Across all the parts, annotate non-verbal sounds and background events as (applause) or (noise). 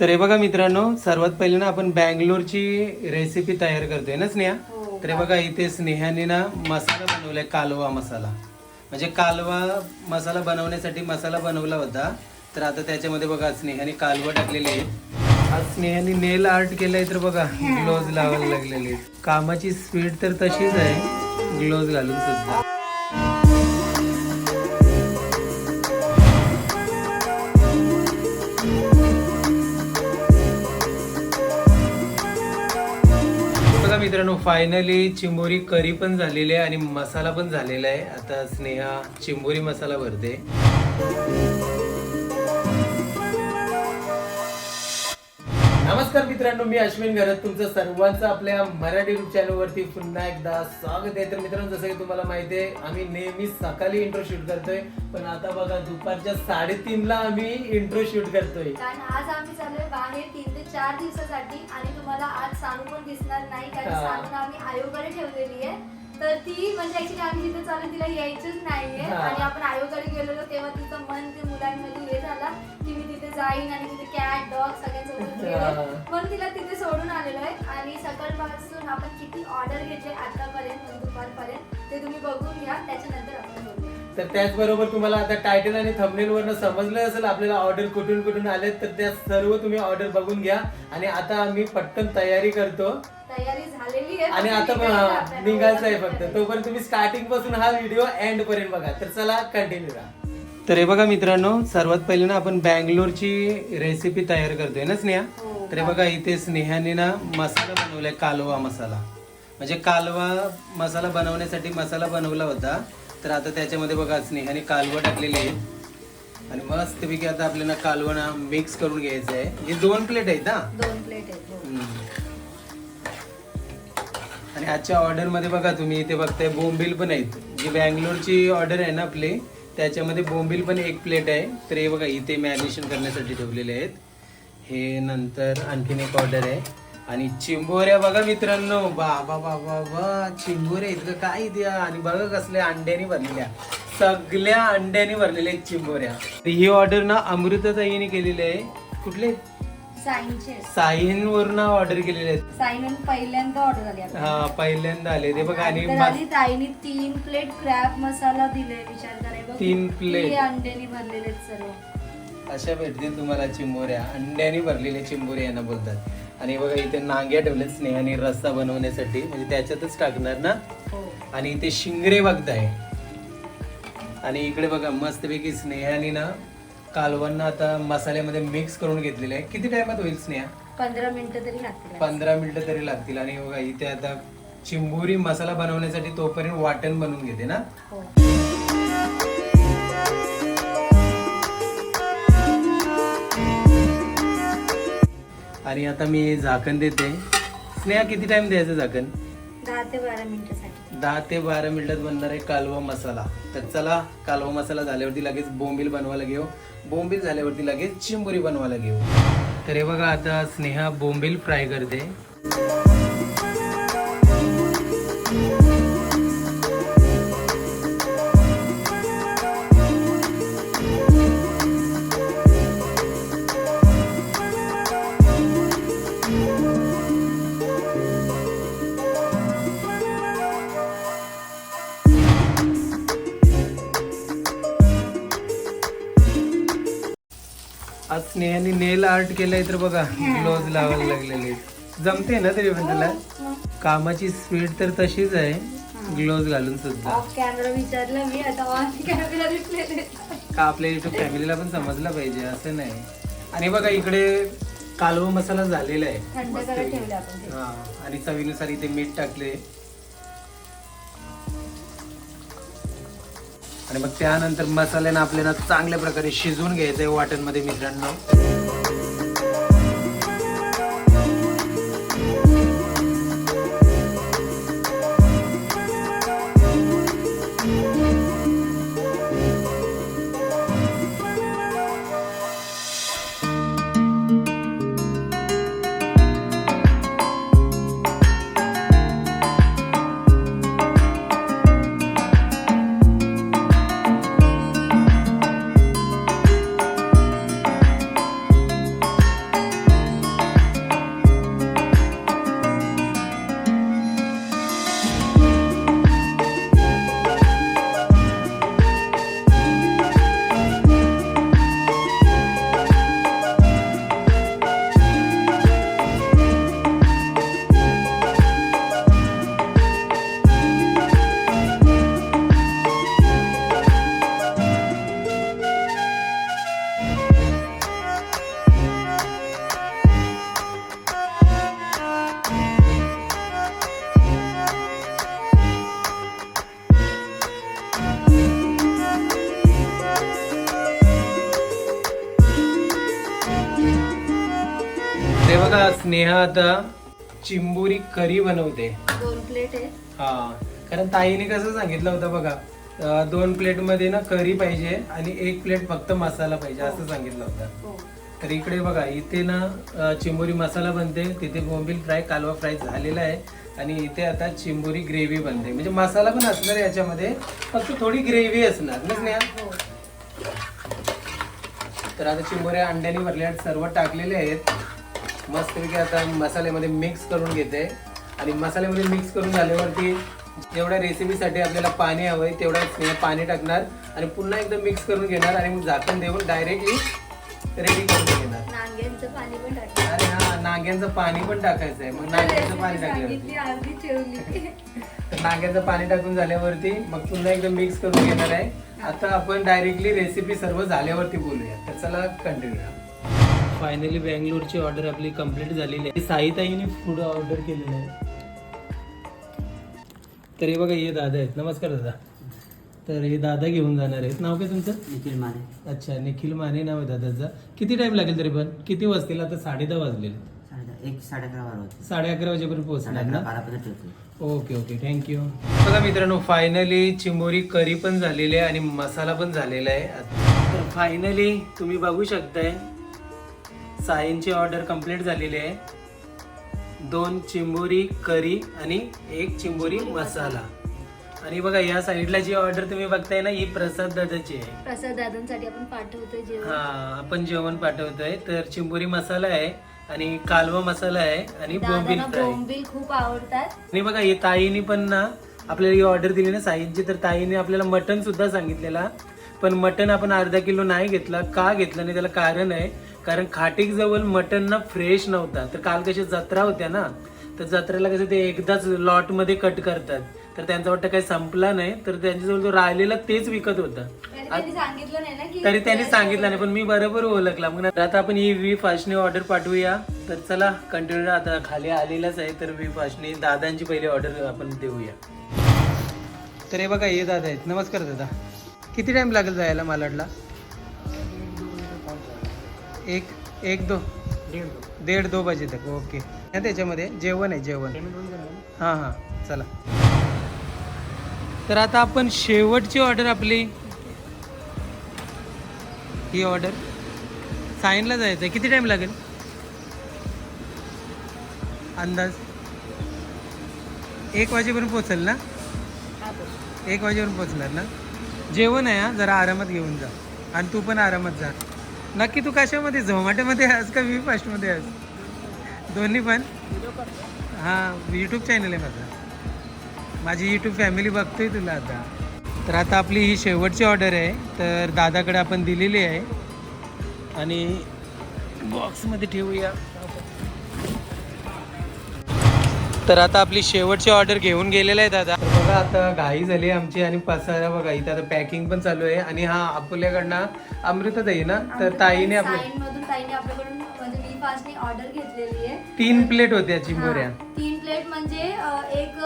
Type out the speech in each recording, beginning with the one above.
तर हे बघा मित्रांनो सर्वात पहिले ना आपण बँगलोरची रेसिपी तयार करतोय ना स्नेहा? हो. तर हे बघा इथे स्नेहाने ना मसाला बनवलाय कालवा मसाला. म्हणजे कालवा मसाला बनवण्यासाठी मसाला बनवला होता. तर आता त्याच्यामध्ये बघा स्नेहाने कालवा टाकलेले आहेत. आज स्नेहाने नेल आर्ट केलंय तर बघा ग्लोव्ज लावायला लागलेले. कामाची स्पीड तर तशीच आहे ग्लोव्ज घालून सुद्धा. मित्रांनो फायनली चिंबोरी करी पण झालेली आहे आणि मसाला पण झालेला आहे. आता स्नेहा चिंबोरी मसाला भरते. नमस्कार मित्रांनो मी अश्विन घरात. तुमचं सर्वांचं आपल्या मराठी युट्यूब चॅनल वरती पुन्हा एकदा स्वागत आहे. तर मित्रांनो जसं की तुम्हाला माहिती आहे आम्ही नेहमी सकाळी इंट्रो शूट करतोय पण आता बघा दुपारच्या साडेतीन ला आम्ही इंट्रो शूट करतोय. कारण आज आम्ही चाललोय बाहेर तीन ते चार दिवसासाठी आणि तुम्हाला आज सानू पण दिसणार नाही कारण हा. आम्ही आयोगाकडे ठेवलेली आहे. तर ती म्हणजे ऍक्च्युली आम्ही जिथे चालू तिला यायचंच नाहीये हा. आणि आपण आयोगाकडे गेलेलो तेव्हा तिचं मन ते मुलांमध्ये हे झाला की मी तिथे जाईन आणि तिथे कॅट डॉग सगळ्यांसोबत हा. खेळेन. म्हणून तिला तिथे सोडून आलेलो आहे आणि सकाळपासून आपण किती ऑर्डर घेतले आतापर्यंत म्हणजे दुपारपर्यंत ते तुम्ही बघून घ्या त्याच्यानंतर आपण बोलूया तर त्याचबरोबर तुम्हाला आता टायटल आणि थंबनेल वरनं समजलं असेल आपल्याला ऑर्डर कुठून कुठून आले तर त्या सर्व तुम्ही ऑर्डर बघून घ्या आणि आता आम्ही पटकन तयारी करतो तयारी झालेली आहे आणि आता निघायचं आहे आपल्याला. निघायचं आहे फक्त तोपर्यंत तुम्ही स्टार्टिंगपासून हा व्हिडिओ एंड पर्यंत बघा तर चला कंटिन्यू राहा तर हे बघा मित्रांनो सर्वात पहिले ना आपण बँगलोरची रेसिपी तयार करतोय ना स्नेहा हो. तर हे बघा इथे स्नेहाने ना मसाला बनवलाय कालवा मसाला म्हणजे कालवा मसाला बनवण्यासाठी मसाला बनवला होता तर आता त्याच्यामध्ये बघा स्नेहाने कालवा टाकलेले आहेत आणि मस्तपैकी आता आपल्याला कालवा ना मिक्स करून घ्यायचं आहे हे दोन प्लेट आहेत हा दोन प्लेट आहेत हो. हम्म. आणि आजच्या ऑर्डरमध्ये बघा तुम्ही इथे बघताय बोंबील पण आहेत. जी बँगलोरची ऑर्डर आहे ना आपली त्याच्यामध्ये बोंबील पण एक प्लेट आहे. तर हे बघा इथे मॅरिनेशन करण्यासाठी ठेवलेले आहेत. हे नंतर आणखीन एक ऑर्डर आहे. आणि चिंबोऱ्या बघा मित्रांनो बाबा बाबा बा चिंबोऱ्या इतकं काय द्या आणि बघा कसल्या अंड्याने भरलेल्या. सगळ्या अंड्याने भरलेल्या आहेत चिंबोऱ्या. तर ही ऑर्डर ना अमृताताईने केलेली आहे. कुठले? साईनचे साईन वरून ऑर्डर केलेले आहेत. साईन पहिल्यांदा ऑर्डर झाली आपल्याला. हा पहिल्यांदा आले. ते बघा आणि तर ताईने तीन प्लेट क्रॅब मसाला दिले विचार बघ. तीन plate. किती अंड्याने भरलेले आहेत सर्व. अशा भेटतील तुम्हाला चिंबोऱ्या. अंड्याने भरलेल्या चिंबोऱ्या यांना बोलतात. आणि बघा इथे नांग्या ठेवल्यात स्नेहाने रस्सा बनवण्यासाठी. म्हणजे त्याच्यातच टाकणार ना? हो. आणि इथे शिंगरे बघताय. आणि इकडे बघा मस्तपैकी स्नेहाने ना कालवण आता मसाल्यामध्ये मिक्स करून घेतलेले आहे. किती टायमात होईल स्नेहा? पंधरा मिनिटं तरी लागतील. पंधरा मिनिटं तरी लागतील. आणि बघा इथे आता चिंबोरी मसाला बनवण्यासाठी तोपर्यंत वाटण बनवून घेते ना? हो. आणि आता मी झाकण देते. स्नेहा किती टाइम द्यायचं झाकण? दहा ते बारा मिनिटासाठी. दहा ते बारा मिनिटात बनणार आहे कालवा मसाला. तर चला कालवा मसाला झाल्यावरती लगेच बोंबील बनवायला घेऊ. बोंबील झाल्यावरती लगेच चिंबुरी बनवायला घेऊ. तर हे बघा आता स्नेहा बोंबील फ्राय करते. नेल आर्ट केलंय तर बघा ग्लोव्ज लावायला लागलेले जमते ना तरी पण त्याला. कामाची स्पीड तर तशीच आहे. ग्लोव्ज घालून सुद्धा. ऑफ कॅमेरा विचारलं मी आता ऑन कॅमेरा रिप्ले देतो का आपल्या युट्यूब फॅमिलीला पण समजलं पाहिजे असं नाही. आणि बघा इकडे कालवा मसाला झालेला आहे. थंड करत ठेवले आपण ते. हा आणि चवीनुसार इथे मीठ टाकले. आणि मग त्यानंतर मसाल्यानं आपल्याला चांगल्या प्रकारे शिजवून घ्यायचंय वाटणमध्ये मित्रांनो बघा स्नेहा आता चिंबुरी करी बनवते. दोन प्लेट आहे हा कारण ताईने कसं सांगितलं होतं बघा दोन प्लेटमध्ये ना करी पाहिजे आणि एक प्लेट फक्त मसाला पाहिजे असं सांगितलं होतं. हो. तर इकडे बघा इथे ना चिंबोरी मसाला बनते तिथे बोंबील फ्राय कालवा फ्राय झालेला आहे आणि इथे आता चिंबोरी ग्रेव्ही बनते. म्हणजे मसाला पण असणार आहे याच्यामध्ये फक्त थोडी ग्रेव्ही असणार ना स्नेहा? हो. तर आता चिंबोऱ्या अंड्याने भरल्या सर्व टाकलेले आहेत. मस्तपैकी आता मसाल्यामध्ये मिक्स करून घेते. आणि मसाल्यामध्ये मिक्स करून झाल्यावरती जेवढ्या रेसिपीसाठी आपल्याला पाणी हवं आहे तेवढ्या पाणी टाकणार आणि पुन्हा एकदा मिक्स करून घेणार आणि मग झाकण देऊन डायरेक्टली रेडी करून घेणार. नांग्यांचं पाणी पण टाकलं अरे हा नाग्यांचं पाणी पण टाकायचं आहे. मग नाग्यांचं पाणी सांगितली टाकलं अर्धी ठेवली. तर नाग्याचं पाणी टाकून झाल्यावरती मग पुन्हा एकदा मिक्स करून घेणार आहे. आता आपण डायरेक्टली रेसिपी सर्व झाल्यावरती बोलूया. तर चला कंटिन्यू फायनली बँगलोरची ऑर्डर आपली कंप्लीट झालेली आहे. साईताईने फूड ऑर्डर केलेलं आहे. तर हे बघा हे दादा आहेत. नमस्कार दादा. तर हे दादा घेऊन जाणार आहेत. नाव काय तुमचं? निखिल माने. अच्छा निखिल माने नाव आहे दादाचं. किती टाइम लागेल तरी पण? किती वाजतील? आता साडे दहा वाजलेले साडे एक साडे अकरा साडे वाजेपर्यंत पोहोचणार ना? Okay okay. थँक्यू बघा मित्रांनो फायनली चिंबोरी करी पण झालेली आहे आणि मसाला पण झालेला आहे. तर फायनली तुम्ही बघू शकताय साईंची ऑर्डर कंप्लीट झालेली आहे. दोन चिंबोरी करी आणि एक चिंबोरी मसाला. आणि बघा या साईडला जी ऑर्डर तुम्ही बघताय ना ही प्रसाद दादाची आहे. प्रसाद दादांसाठी आपण पाठवतोय जेवण. हा आपण जेवण पाठवतोय. तर चिंबोरी मसाला आहे आणि कालवा मसाला आहे आणि बोंबील दादांना फ्राय. बोंबील खूप आवडतात. आणि बघा हे ताईने पण ना आपल्याला ही ऑर्डर दिली ना साईंची तर ताईने आपल्याला मटन सुद्धा सांगितलेला. पण मटन आपण अर्धा किलो नाही घेतला का घेतलं नाही त्याला कारण आहे. कारण खाटीक जवळ मटन ना फ्रेश नव्हता. तर काल कशी जत्रा होत्या ना तर जत्रेला कसं ते एकदाच लॉटमध्ये कट करतात. तर त्यांचा वाटतं काही संपला नाही तर त्यांच्याजवळ जो राहिलेला तेच विकत होता. तरी त्यांनी सांगितलं नाही ना की तरी त्यांनी सांगितलं नाही पण मी बरोबर ओळखला. मग आता आपण ही वी फास्टने ऑर्डर पाठवूया. तर चला कंटिन्यू आता खाली आलेलाच आहे तर वी फास्टने दादांची पहिली ऑर्डर आपण देऊया. तर हे बघा हे दादा आहेत. नमस्कार दादा. किती टाइम लागेल जायला मालाडला? एक एक दो? दीड दो. बजे तक ओके. आणि त्याच्यामध्ये जेवण आहे जेवण. हां हां. चला. तर आता आपण शेवटची ऑर्डर आपली. ही ऑर्डर. सायनला जायचं आहे. किती टाइम लागेल? अंदाज? एक वाजेपर्यंत पोचेल ना? एक वाजेपर्यंत पोचणार ना? जेवण आहे हा. जरा आरामात घेऊन जा. आणि तू पण आरामात जा. नक्की तू कशामध्ये? झोमॅटोमध्ये आहेस का व्ही फास्टमध्ये आहेस? दोन्ही पण? हां यूट्यूब चॅनल आहे माझा. माझी यूट्यूब फॅमिली बघतोय तुला आता. तर आता आपली ही शेवटची ऑर्डर आहे. तर दादाकडे आपण दिलेली आहे. आणि बॉक्समध्ये ठेवूया. तर आता आपली शेवटची ऑर्डर घेऊन गेलेला आहे दादा. बघा आता घाई झाली आमची आणि पसारा बघा इथं आता पॅकिंग पण चालू आहे. आणि हा आपल्याकडनं अमृताताई ना? तर ताईने आपल्या आपल्याकडून म्हणजे ऑर्डर घेतलेली आहे. तीन प्लेट होत्या चिंबोऱ्या. तीन प्लेट म्हणजे एक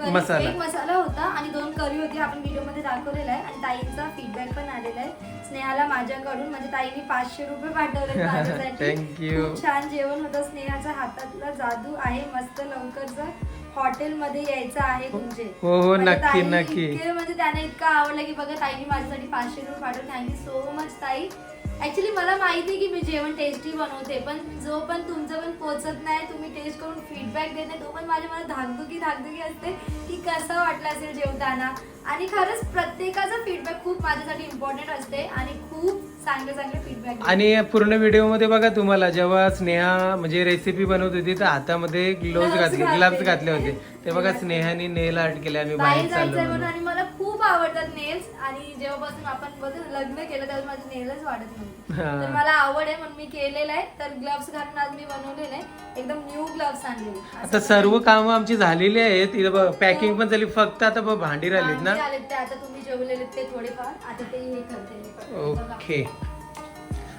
मसाला. एक मसाला होता आणि दोन करी होती आपण व्हिडिओमध्ये दाखवलेला आहे. आणि ताईंचा फीडबॅक पण आलेला आहे. स्नेहाला माझ्याकडून म्हणजे ताईने पाचशे रुपये पाठवले (laughs) माझ्यासाठी. Thank you. खूप छान जेवण होतं. स्नेहाच्या हातातला जादू आहे. मस्त लवकरच हॉटेल मध्ये यायचं आहे तुमचे. हो, हो, म्हणजे नक्की, ताईने नक्की. इतके म्हणजे त्यांना इतकं आवडलं की बघा ताईने माझ्यासाठी पाचशे रुपये पाठवले. थँक्यू सो मच ताई. ऍक्च्युली मला माहिती आहे की मी जेवण टेस्टी बनवते पण जो पण तुमचं पण पोचत नाही तुम्ही टेस्ट करून फीडबॅक देत नाही तो पण माझ्या मला धाकधुकी धाकधुकी असते की कसं वाटलं असेल जेवताना. आणि खरंच प्रत्येकाचा फीडबॅक खूप माझ्यासाठी इम्पॉर्टंट असते आणि खूप चांगले चांगले फीडबॅक आणि पूर्ण व्हिडिओमध्ये बघा तुम्हाला जेव्हा स्नेहा म्हणजे रेसिपी बनवत होती तर हातामध्ये ग्लोव्ह घातले. ग्लव्स घातले होते. ते बघा स्नेहाने नेल आर्ट केले आम्ही बाहेर चाललो म्हणून. आणि मला खूप आवडतात नेल्स आणि जेव्हापासून आपण बघ लग्न केलं तेव्हा माझे नेलच वाढत नव्हते. हा. तर मला आवड आहे म्हणून मी केलेलं आहे तर ग्लव्स घालून आज मी बनवलेलं आहे. एकदम न्यू ग्लव्स आणलेले. आता सर्व कामं आमची झालेली आहेत. पॅकिंग पण झाली फक्त आता बघ भांडी राहिलीत ना. ते आता तुम्ही जेवलेले ते थोडेफार. आता ते हे करते. ओके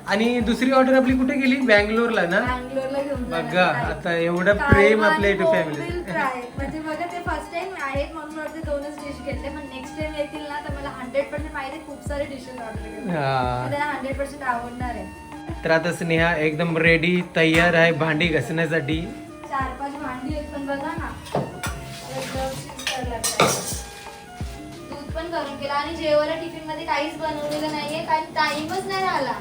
आणि दुसरी ऑर्डर आपली कुठे गेली? बँगलोरला ना? बँगलोरला घेऊन जाणार बघा. आता एवढं प्रेम आपल्या बोंबील फॅमिली. म्हणजे बघा ते फर्स्ट टाइम आहेत म्हणून दोनच डिश घेतले पण टाइम येतील ना तर मला हंड्रेड पर्सेंट माहिती आहे खूप सारे डिशेस ऑर्डर हा. हंड्रेड पर्सेंट आवडणार आहे. तर आता स्नेहा एकदम रेडी तयार आहे भांडी घासण्यासाठी. चार पाच भांडी आहेत पण बघा ना. दूध पण करून केलं. आणि जेवायला टिफिनमध्ये काहीच बनवलेलं नाहीये कारण टाइमच नाही राहिला.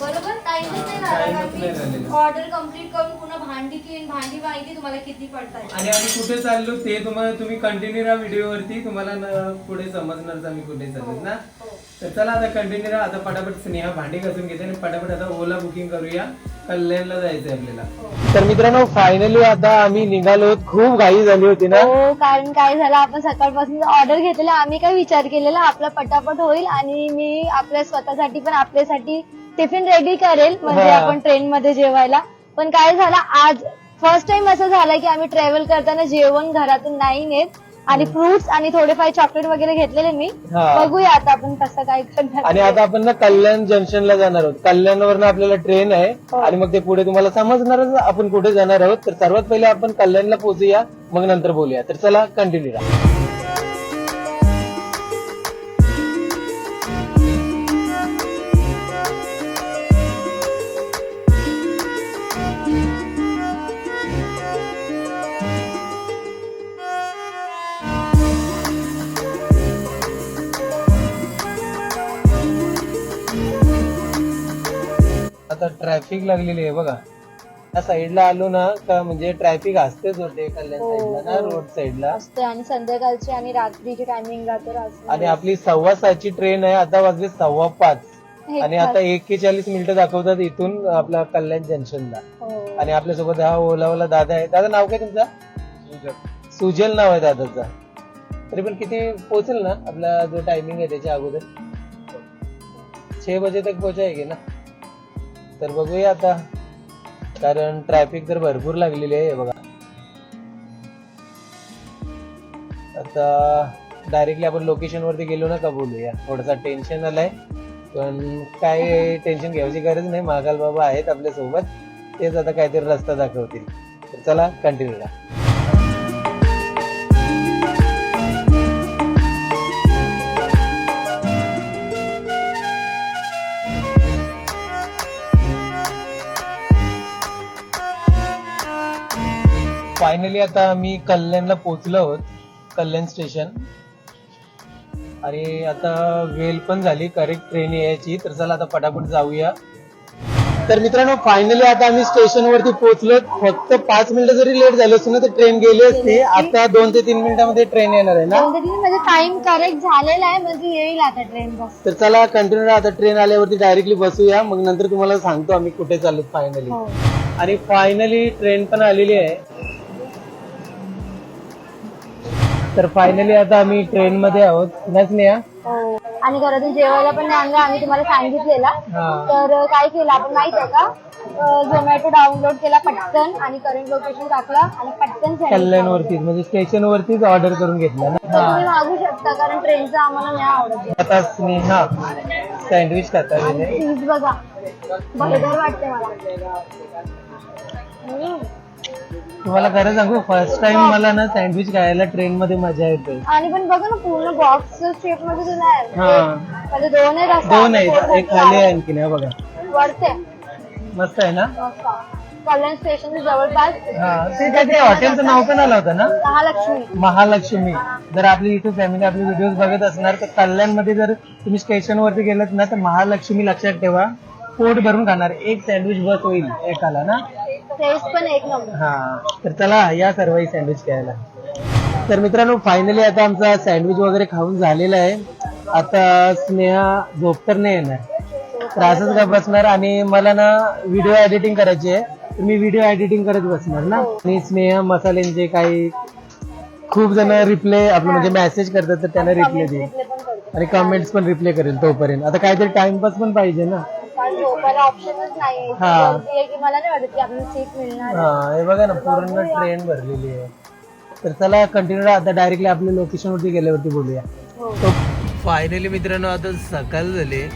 बरोबर? टाइमच नाही राहिला. ऑर्डर कंप्लीट करून भांडी क्लीन भांडी माहिती तुम्हाला किती पडतात आणि आम्ही कुठे चाललो ते तुम्हाला तुम्ही कंटिन्यू राहा व्हिडिओवरती. तुम्हाला न- पुढे समजणारच आम्ही कुठे चाललो ना? हो. तर चला आता कंटिन्यू राहा. आता पटापट स्नेहा भांडी घासून घेते आणि पटापट आता ओला बुकिंग करूया. कल्याणला जायचंय आपल्याला. तर मित्रांनो फायनली आता आम्ही निघालो खूप घाई झाली होती ना? हो कारण काय झालं आपण सकाळपासून ऑर्डर घेतलेला आम्ही काय विचार केलेला आपला पटापट होईल आणि मी आपल्या स्वतःसाठी पण आपल्यासाठी टिफिन रेडी करेल म्हणजे हा. आपण ट्रेन मध्ये जेवायला. पण काय झालं आज फर्स्ट टाइम असं झालं की आम्ही ट्रॅव्हल करताना जेवण घरातून नाही नेत. आणि फ्रुट्स आणि थोडेफार चॉकलेट वगैरे घेतलेले मी. हा. बघूया आता आपण कसं काय करणार. आणि आता आपण ना कल्याण जंक्शनला जाणार आहोत. कल्याणवरनं आपल्याला ट्रेन आहे. हो. आणि मग ते पुढे तुम्हाला समजणारच आपण कुठे जाणार आहोत. तर सर्वात पहिले आपण कल्याणला पोहोचूया. मग नंतर बोलूया. तर चला कंटिन्यू राहा. आता ट्रॅफिक लागलेली आहे बघा. या साईडला आलो ना का म्हणजे ट्रॅफिक असतेच होते कल्याण हो, साईडला ना हो. रोड साईडला असते आणि संध्याकाळची आणि रात्रीची टायमिंग असते. आणि आपली सव्वा सहाची ट्रेन आहे आता वाजले सव्वा पाच. हे आणि आता एक्केचाळीस मिनिटं दाखवतात इथून आपला कल्याण जंक्शनला. हो. आणि आपल्यासोबत हा ओलावाला दादा आहे. दादा नाव काय तुमचा? सुजल. नाव आहे दादाचा. तरी पण किती पोहोचेल ना आपला जो टायमिंग आहे त्याच्या अगोदर? छे बजे तक पोहोचायगे ना? तर बघूया आता. कारण ट्रॅफिक तर भरपूर लागलेली आहे बघा. आता डायरेक्टली आपण लोकेशनवरती गेलो ना का बोलूया. थोडासा टेन्शन आलाय. पण काय टेन्शन घ्यायची गरज नाही. महाकाल बाबा आहेत आपल्यासोबत. तेच आता काहीतरी रस्ता दाखवतील. तर चला कंटिन्यू राहा फायनली आता आम्ही कल्याणला पोहोचलो आहोत कल्याण स्टेशन आणि आता वेल पण झाली करेक्ट ट्रेन यायची. तर चला आता पटापट जाऊया. तर मित्रांनो फायनली आता आम्ही स्टेशन वरती पोहोचलो. फक्त पाच मिनिटं जरी लेट झालो असतो ना तर ट्रेन गेली असती. आता दोन ते तीन मिनिटांमध्ये ट्रेन येणार आहे ना? म्हणजे टाइम करेक्ट झालेला आहे म्हणजे येईल आता ट्रेन तर चला कंटिन्यू आता ट्रेन आल्यावरती डायरेक्टली बसूया. मग नंतर तुम्हाला सांगतो आम्ही कुठे चाललो फायनली हो. आणि फायनली ट्रेन पण आलेली आहे. तर फायनली आता आम्ही ट्रेन मध्ये आहोत. नाही हो. आणि घरातून जेवायला पण नाही आणलं आम्ही तुम्हाला सांगितलेला. हा. तर काय केलं आपण माहीत आहे का? झोमॅटो डाउनलोड केला पटकन आणि करंट लोकेशन टाकला आणि पटकन send कल्याण केलं. वरतीच म्हणजे स्टेशन वरतीच ऑर्डर करून घेतला ना? तर तुम्ही मागू शकता कारण ट्रेनचं आम्हाला नाही आवडत. आता स्नेहा सँडविच खाता प्लीज बघा. बर्गर वाटते मला. हम्म. तुम्हाला खरं सांगू फर्स्ट टाइम मला ना सँडविच खायला ट्रेन मध्ये मजा येते. आणि पण बघा ना पूर्ण बॉक्स शेपमध्ये तुला आहे. हा. म्हणजे दोन आहेत असं दोन आहेत. आपण एक खाली आहे आणखीन हे बघा. वरते मस्त आहे ना. कल्याण स्टेशन जवळपास. हा. ते काहीतरी हॉटेलचं नाव पण आलं होतं ना? महालक्ष्मी. महालक्ष्मी. जर आपली इथे फॅमिली आपली व्हिडिओ बघत असणार तर कल्याणमध्ये जर तुम्ही स्टेशन वरती गेलात ना तर महालक्ष्मी लक्षात ठेवा. पोट भरून खाणार. एक सँडविच बस होईल एकाला ना? टेस्ट पण एक नंबर. हा तर चला या सर्वही सँडविच खायला तर मित्रांनो फायनली आता आमचा सँडविच वगैरे खाऊन झालेला आहे. आता स्नेहा झोप तर नाही येणार. तर असंच का बसणार? आणि मला ना व्हिडिओ एडिटिंग करायची आहे. तर मी व्हिडिओ एडिटिंग करत बसणार ना. आणि स्नेहा मसाल्यांचे काही खूप जण रिप्ले आपलं म्हणजे मेसेज करतात तर त्यांना रिप्ले देईल. आणि कमेंट्स पण रिप्ले करेल तोपर्यंत. आता काहीतरी टाइमपास पण पाहिजे ना. झोपायला ऑप्शनच नाही हा. गर्दी आहे की मला नाही वाटत की आपल्याला सीट मिळणार आहे. हा हे बघा ना पूर्ण ट्रेन भरलेली आहे तर चला कंटिन्यू आता डायरेक्टली आपल्या लोकेशन वरती गेल्यावरती बोलूया हो. फायनली मित्रांनो आता सकाळ झाले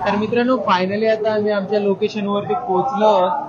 तर मित्रांनो फायनली आता आम्ही आमच्या लोकेशन वरती पोहोचलो आहोत.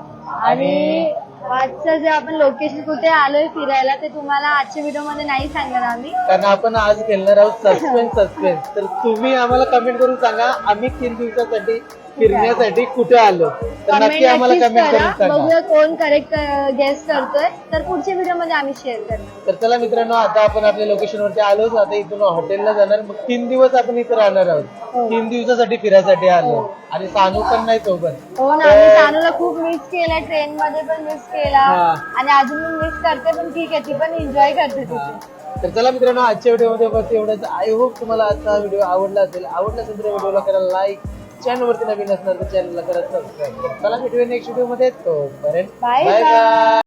आणि आजचं जे आपण लोकेशन कुठे आलोय फिरायला ते तुम्हाला आजच्या व्हिडिओमध्ये नाही सांगणार आम्ही. कारण आपण आज खेळणार आहोत सस्पेन्स सस्पेन्स तर तुम्ही आम्हाला कमेंट करून सांगा आम्ही तीन दिवसासाठी फिरण्यासाठी कुठे आलो? तर नक्की आम्हाला नक्कीच कमेंट करा. करून सांगा. बघूया कोण करेक्ट गेस करतोय. तर पुढच्या व्हिडिओमध्ये आम्ही शेअर करणार. तर चला मित्रांनो आता आपण आपल्या लोकेशन वरती आलोच. आता इथून हॉटेलला जाणार. मग तीन दिवस आपण इथे राहणार आहोत. हो. तीन दिवसासाठी फिरायसाठी आलो. आणि सानू पण नाही सोबत हो ना आम्ही सानूला खूप मिस केलं ट्रेन मध्ये पण मिस केला. हा. आणि अजून पण मिस करते पण ठीक आहे. ती पण एन्जॉय करते तिथे. तर चला मित्रांनो आजच्या व्हिडिओमध्ये बस एवढंच. आय होप तुम्हाला आजचा हा व्हिडिओ आवडला असेल. आवडला असेल तर व्हिडिओला करा लाईक चॅनलवरती नवीन असणार तर चॅनलला करा सबस्क्राईब चला भेटूया नेक्स्ट व्हिडिओमध्ये. तोपर्यंत Bye बाय. बाय